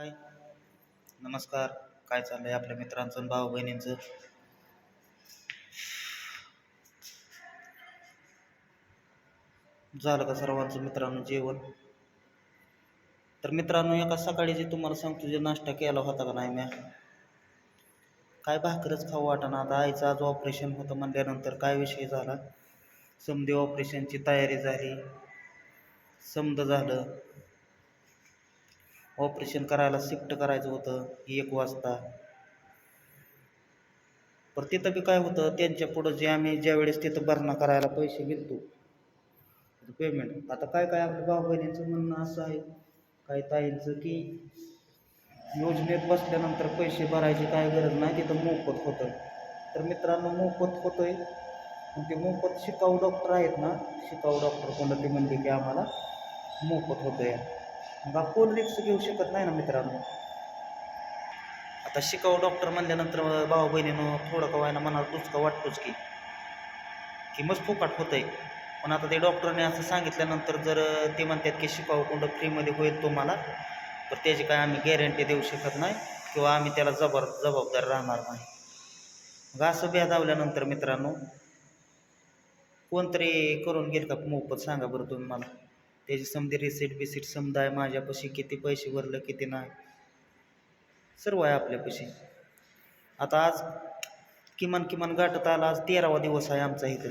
हाय. नमस्कार. काय चाललं आहे आपल्या मित्रांचं आणि भाऊ बहिणींचं झालं का सर्वांचं मित्रांनो जेवण? तर मित्रांनो एका सकाळी जे तुम्हाला सांगतो जे नाश्ता केला होता का नाही म्या काय भाकरच खाऊ वाटाणा. आता आईचं आज ऑपरेशन होतं म्हणल्यानंतर काय विषय झाला? समधी ऑपरेशनची तयारी झाली. समद झालं. ऑपरेशन करायला शिफ्ट करायचं होतं एक वाजता. पण तिथं बी काय होतं त्यांच्या पुढं जे आम्ही ज्यावेळेस तिथं भरणा करायला पैसे घेतो पेमेंट आता काय काय आपल्या भाऊ बहिणींचं म्हणणं असं आहे काही ताईंचं की योजनेत बसल्यानंतर पैसे भरायची काय गरज नाही तिथं मोफत होतं. तर मित्रांनो मोफत होतंय. पण ते मोफत शिकाऊ डॉक्टर आहेत ना शिकाऊ डॉक्टर कोणतं ते म्हणले की आम्हाला मोफत होतं आहे आपण रिक्स घेऊ शकत नाही ना मित्रांनो? आता शिकाऊ डॉक्टर म्हणल्यानंतर भाऊ बहिणीनं थोडं का व्हायना मनाला दुचका वाटतोच की. की मस्त फुकाट आहे पण आता ते डॉक्टरने असं सांगितल्यानंतर जर ते म्हणतात की शिकाऊ कोंड फ्रीमध्ये होईल तुम्हाला तर त्याची काय आम्ही गॅरंटी देऊ शकत नाही किंवा आम्ही त्याला जबाब जबाबदार राहणार नाही. मग असं भेदावल्यानंतर मित्रांनो कोणतरी करून घेईल का मोफत सांगा बरं तुम्ही मला. त्याची समधी रिसिट बिसिट समजा आहे माझ्यापाशी किती पैसे भरलं किती नाही. सर्व आहे आपल्यापाशी. आता आज किमान किमान गाठत आला आज तेरावा दिवस आहे आमचा इथं.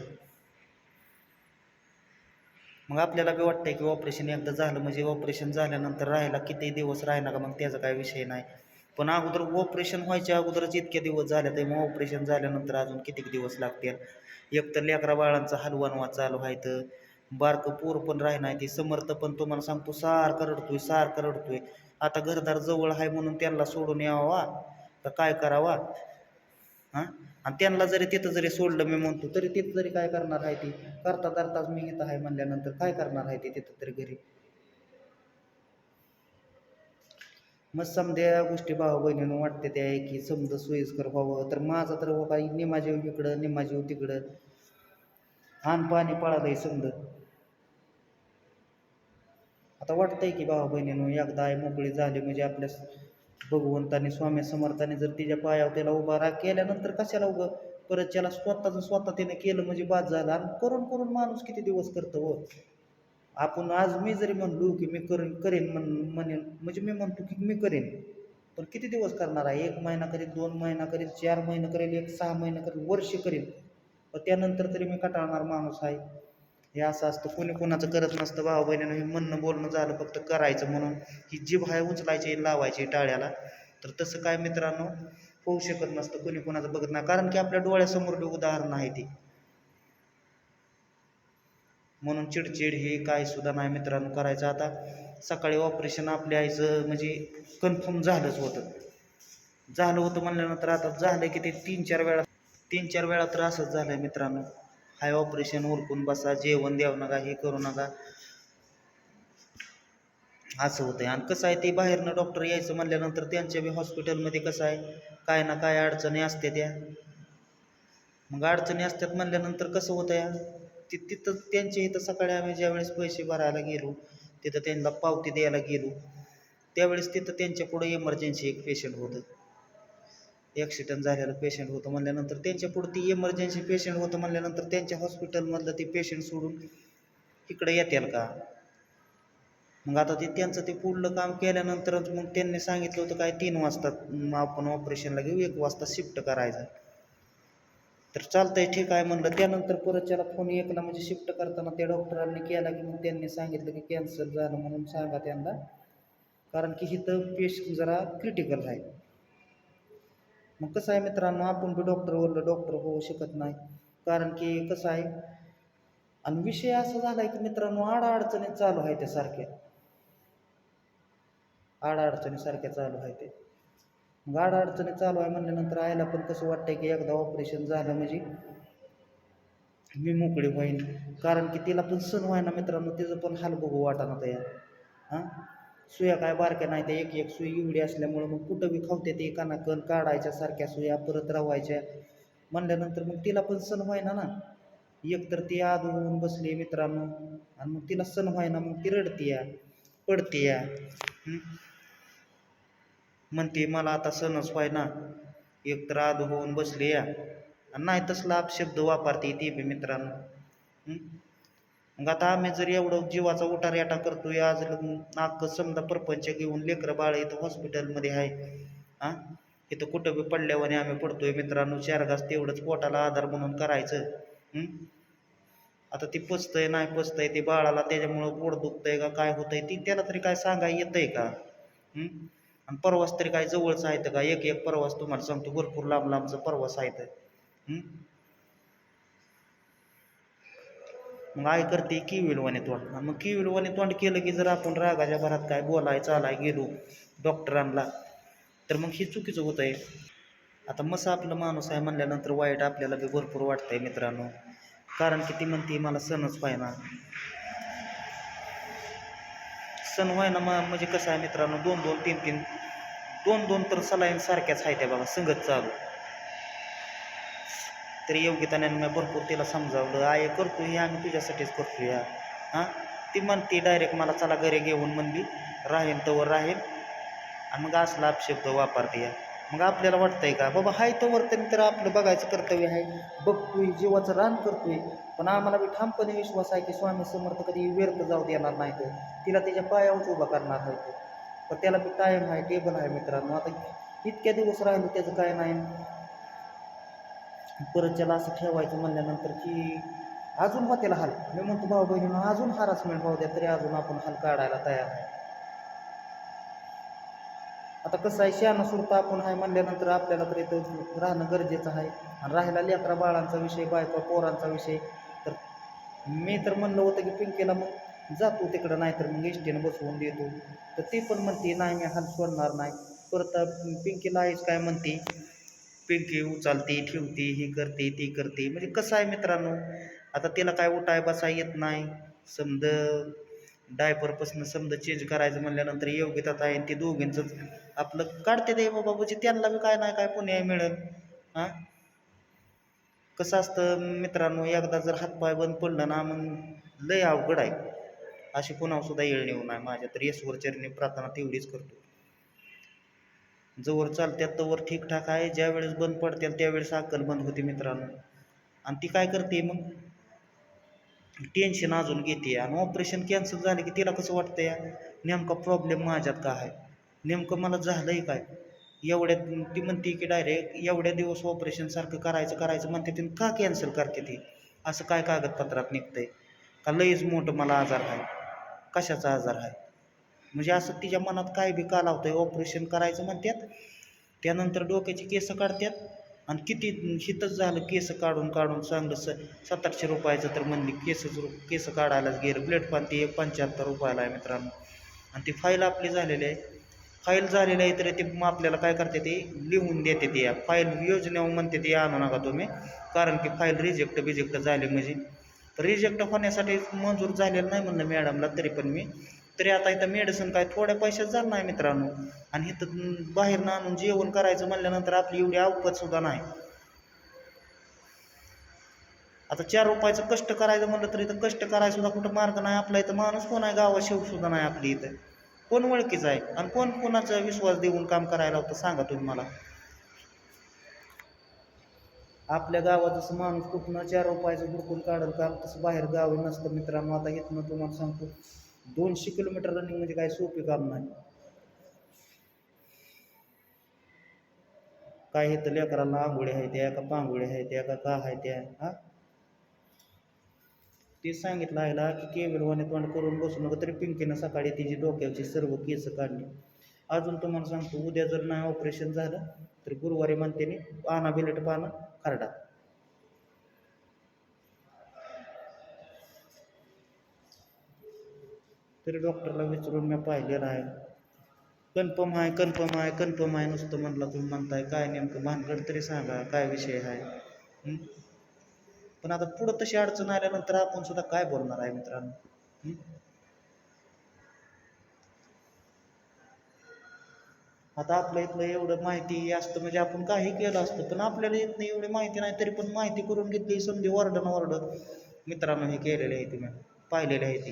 मग आपल्याला बी वाटतंय की ऑपरेशन एकदा झालं म्हणजे ऑपरेशन झाल्यानंतर राहायला किती दिवस राहिना का मग त्याचा काय विषय नाही. पण अगोदर ऑपरेशन व्हायच्या अगोदरच इतके दिवस झाले तर मग ऑपरेशन झाल्यानंतर अजून किती दिवस लागतील? एक तर लेकरा बाळांचा हलवानवा चालू आहे तर बारकं पोर पण राही नाही ते समर्थ पण तुम्हाला सांगतो सारखं रडतोय सारखं रडतोय. आता घरदार जवळ आहे म्हणून त्यांना सोडून यावा तर काय करावा? हां? आणि त्यांना जरी तिथं जरी सोडलं मी म्हणतो तरी तिथं जरी काय करणार आहे ती? करता करताच मी इथं आहे म्हणल्यानंतर काय करणार आहे ती तिथं तरी घरी? मग समद्या गोष्टी भाऊ बहिणीनं वाटते त्या की समजा सोयीस्कर व्हावं तर माझा तर हो काही इकडं निमाजीव तिकडं. आण पाणी पळालंय समजा. आता वाटतंय की भावा बहिणीनं एकदा आई मोकळी झाली म्हणजे आपल्या भगवंताने स्वामी समर्थाने जर तिच्या पायावर त्याला उभा रा केल्यानंतर कशाला उभं परत त्याला स्वतःचं स्वतः त्याने केलं म्हणजे बाद झालं. आणि करून करून माणूस किती दिवस करतो हो? आपण आज मी जरी म्हणलो की मी करेन करेन म्हण म्हणेन म्हणजे मी म्हणतो की मी करेन. पण किती दिवस करणार आहे? एक महिना करेल दोन महिना करेल चार महिना करेल एक सहा महिना करेल वर्ष करेल त्यानंतर तरी मी कटाळणार माणूस आहे. हे असं असतं कोणी कोणाचं करत नसतं भाऊ बहिणीनं हे म्हणणं बोलणं झालं फक्त करायचं म्हणून. ही जीभ आहे उचलायची लावायची टाळ्याला. तर तसं काय मित्रांनो होऊ शकत नसतं कोणी कोणाचं बघत नाही. कारण की आपल्या डोळ्यासमोर उदाहरण आहे ते. म्हणून चिडचिड हे काय सुद्धा नाही मित्रांनो करायचं. आता सकाळी ऑपरेशन आपल्या आईचं म्हणजे कन्फर्म झालंच होतं. झालं होतं म्हणल्यानंतर आता झालं की ते तीन चार वेळा तीन चार वेळा तर असंच झालं आहे मित्रांनो. हाय ऑपरेशन उरकून बसा जेवण द्यावं नका हे करू नका. असं होतं आहे आणि कसं आहे ते बाहेरनं डॉक्टर यायचं म्हणल्यानंतर त्यांच्या बी हॉस्पिटलमध्ये कसं आहे काय ना काय अडचणी असते त्या. मग अडचणी असतात म्हणल्यानंतर कसं होतं या ति तिथं त्यांच्या इथं सकाळी आम्ही ज्यावेळेस पैसे भरायला गेलो तिथं त्यांना पावती द्यायला गेलो त्यावेळेस तिथं त्यांच्यापुढं इमर्जन्सी एक पेशंट होतं. ॲक्सिडेंट झालेलं पेशंट होतं म्हणल्यानंतर त्यांच्या पुढं ती इमर्जन्सी पेशंट होतं म्हणल्यानंतर त्यांच्या हॉस्पिटलमधलं ते पेशंट सोडून इकडे येतील का? मग आता ते त्यांचं ते पुढलं काम केल्यानंतरच मग त्यांनी सांगितलं होतं काय तीन वाजता आपण ऑपरेशनला घेऊ एक वाजता शिफ्ट करायचं. तर चालतंय ठीक आहे म्हणलं. त्यानंतर परत त्याला फोन एकला म्हणजे शिफ्ट करताना त्या डॉक्टरांनी केला की मग त्यांनी सांगितलं की कॅन्सर झालं म्हणून सांगा त्यांना. कारण की इथं पेशंट जरा क्रिटिकल आहे. मग कसं आहे मित्रांनो आपण बी बोललं डॉक्टर होऊ शकत नाही. कारण की कसं आहे आणि विषय असा झाला आहे की मित्रांनो आडाअडचणी चालू आहे त्या सारख्या. आडाअडचणी सारख्या चालू आहे ते मग आडाअडचणी चालू आहे म्हणल्यानंतर आईला पण कसं वाटतंय की एकदा ऑपरेशन झालं म्हणजे मी मोकळी होईन. कारण की तिला पण सण व्हायना मित्रांनो तिचं पण हाल बघू वाटाना तयार. हां? सुया काय बारक्या नाही त्या एक एक सुई एवढी असल्यामुळं मग कुठं बी खावते ते कण काढायच्या सारख्या सुया परत रावायच्या. म्हणल्यानंतर मग तिला पण सण व्हायना ना. एक तर ती आद होऊन बसली मित्रांनो. आणि मग तिला सण व्हायना मग ती रडती या पडती या म्हणते मला आता सणच व्हायना. एक तर आद होऊन बसली या आणि नाही तसला अपशब्द वापरते ती बी मित्रांनो. मग आता आम्ही जर एवढं जीवाचा उठार करतोय आज नाक समजा परपंच घेऊन लेकरं बाळ इथं हॉस्पिटलमध्ये आहे हां? इथं कुठं बी पडल्यावाने आम्ही पडतोय मित्रांनो चारगास तेवढंच पोटाला आधार म्हणून करायचं आता ती पचतंय नाही पचतंय ते बाळाला त्याच्यामुळं पोट दुखतंय का काय होतंय ती त्याला तरी काय सांगाय येतंय का? आणि प्रवास तरी काय जवळच आहेत का? एक एक प्रवास तुम्हाला सांगतो भरपूर लांब लांबचा प्रवास आहे तर मग आई करते किविलवाने तोंड? मग मग किविलवाने तोंड केलं की जर आपण रागाच्या भरात काय बोलाय चालाय गेलो डॉक्टरांना तर मग हे चुकीचं होत आहे आता मसा आपलं माणूस आहे म्हणल्यानंतर वाईट आपल्याला बी भरपूर वाटतंय मित्रांनो. कारण की ती म्हणते मला सणच पाहिना सण व्हायना मग म्हणजे कसं आहे मित्रांनो दोन दोन तीन तीन दोन दोन तर सलाईन सारख्याच आहेत त्या बघा संगत चालू. तरी योग्यताने मी भरपूर तिला समजावलं आय करतो हे आम्ही तुझ्यासाठीच करतो या हां? ती म्हणते डायरेक्ट मला चला घरी घेऊन म्हणली राहीन तवर राहीन. आणि मग असला अपशब्द वापरते या. मग आपल्याला वाटतंय का बाबा हाय तो तरी तर आपलं बघायचं कर्तव्य आहे. बघतोय जीवाचं रान करतोय. पण आम्हाला बी ठामपणे विश्वास आहे की स्वामी समर्थ कधी व्यर्थ जाऊ देणार नाही तर तिला त्याच्या पायावरच उभा करणार नाही तो पण त्याला बी टाईम आहे टेबल आहे मित्रांनो. आता इतक्या दिवस राहिलो त्याचं काय नाही. परत त्याला असं ठेवायचं म्हणल्यानंतर की अजून होत्याला हाल. मी म्हणतो भाऊ बहिणीनं अजून हारासमेंट भाऊ द्या तरी अजून आपण हाल काढायला तयार आहे. आता कसं आहे शहाणा सुरता आपण आहे म्हणल्यानंतर आपल्याला तर इथं राहणं गरजेचं आहे. आणि राहिला लेकरा बाळांचा विषय बायका पोरांचा विषय. तर मी तर म्हणलं होतं की पिंकीला मग जातो तिकडं नाही तर मग एसटीनं बसवून देतो तर ती पण म्हणते नाही मी हाल सोडणार नाही. परत पिंकीला आहेच काय म्हणते पिंकी उचलते ठेवते ही करते ती करते. म्हणजे कसं आहे मित्रांनो? आता तिला काय उठाय बसाय येत नाही. समद डायपरपासून समजा चेंज करायचं म्हणल्यानंतर योग्यता आहे. आणि ते दोघींचंच आपलं काढते ते बाबा म्हणजे त्यांना बी काय नाही काय पुण्या मिळेल. हां? कसं असतं मित्रांनो एकदा जर हातपाय बंद पडलं ना मग लय अवघड आहे. अशी पुन्हा सुद्धा येळ नेऊ नाही माझ्या तर येसवरचरणी प्रार्थना तेवढीच करतो. जवळ चालत्यात तवर ठीकठाक आहे. ज्या वेळेस बंद पडत्याल त्यावेळेस अक्कल बंद होती मित्रांनो. आणि ती काय करते मग? टेन्शन अजून घेते. आणि ऑपरेशन कॅन्सल झालं की तिला कसं वाटतं या नेमका प्रॉब्लेम माझ्यात का आहे? नेमकं मला झालंय काय? एवढ्या ती म्हणते की डायरेक्ट एवढ्या दिवस ऑपरेशन सारखं करायचं करायचं म्हणते तिने का कॅन्सल करते ती? असं काय कागदपत्रात निघतंय? का लईच मोठं मला आजार आहे? कशाचा आजार आहे? म्हणजे असं तिच्या मनात काय बी का लावतंय ऑपरेशन करायचं म्हणतात त्यानंतर डोक्याची केस काढतात आणि किती हितच झालं केस काढून काढून चांगलं स सात आठशे रुपयाचं तर म्हणली केस केस काढायलाच गेलं ब्लेड पण ती पंच्याहत्तर रुपयाला आहे मित्रांनो. आणि ती फाईल आपली झालेली आहे. फाईल झालेली आहे तर ते मग आपल्याला काय करते ते लिहून देते ते या फाईल योजनेवर म्हणते ते आणू नका तुम्ही. कारण की फाईल रिजेक्ट बिजेक्ट झाली म्हणजे. रिजेक्ट होण्यासाठी मंजूर झालेलं नाही म्हणलं मॅडमला तरी पण मी. तरी आता इथं मेडिसिन काय थोड्या पैशात झालं नाही मित्रांनो. आणि इथं बाहेर आणून जेवण करायचं म्हणल्यानंतर आपली एवढी अवकत सुद्धा नाही. आता चार रुपयाचं कष्ट करायचं म्हणलं तर इथं कष्ट करायला सुद्धा कुठं मार्ग नाही. आपला इथं माणूस कोण आहे? गावा शेव सुद्धा नाही आपली इथं. कोण ओळखीचं आहे? आणि कोण कोणाचा विश्वास देऊन काम करायला होतं सांगा तुम्ही मला. आपल्या गावात जसं माणूस कुठनं चार रुपयाचं बुडकून काढलं काम तसं बाहेर गावी नसतं मित्रांनो. आता इथनं तुम्हाला सांगतो. दोनशे किलोमीटर रनिंग म्हणजे काय सोपे काम नाही. काय इथं लेकरांना आंघोळी आहे त्या का पांघोळी आहे त्या का का आहे त्या हा? ते सांगितलं आईला की केवलवाने तोंड करून बसू नका तरी पिंकीनं सकाळी तिची डोक्याची सर्व केस काढली. अजून तुम्हाला सांगतो उद्या जर नाही ऑपरेशन झालं तर गुरुवारी म्हणते मी पाना बिलेट पानं खरडा. तरी डॉक्टरला विचारून मी पाहिलेलं आहे. कन्फर्म आहे कन्फर्म आहे कन्फर्म आहे नुसतं म्हणलं तुम्ही म्हणताय. काय नेमकं भानगड तरी सांगा काय विषय आहे? पण आता पुढं तशी अडचण आल्यानंतर आपण सुद्धा काय बोलणार आहे मित्रांनो? आता आपल्या इथलं एवढं माहिती असतं म्हणजे आपण काही केलं असतं पण आपल्याला येत नाही एवढी माहिती नाही तरी पण माहिती करून घेतली समधी वरडन वरड मित्रांनो हे केलेले आहे तुम्ही पाहिलेले आहे ती.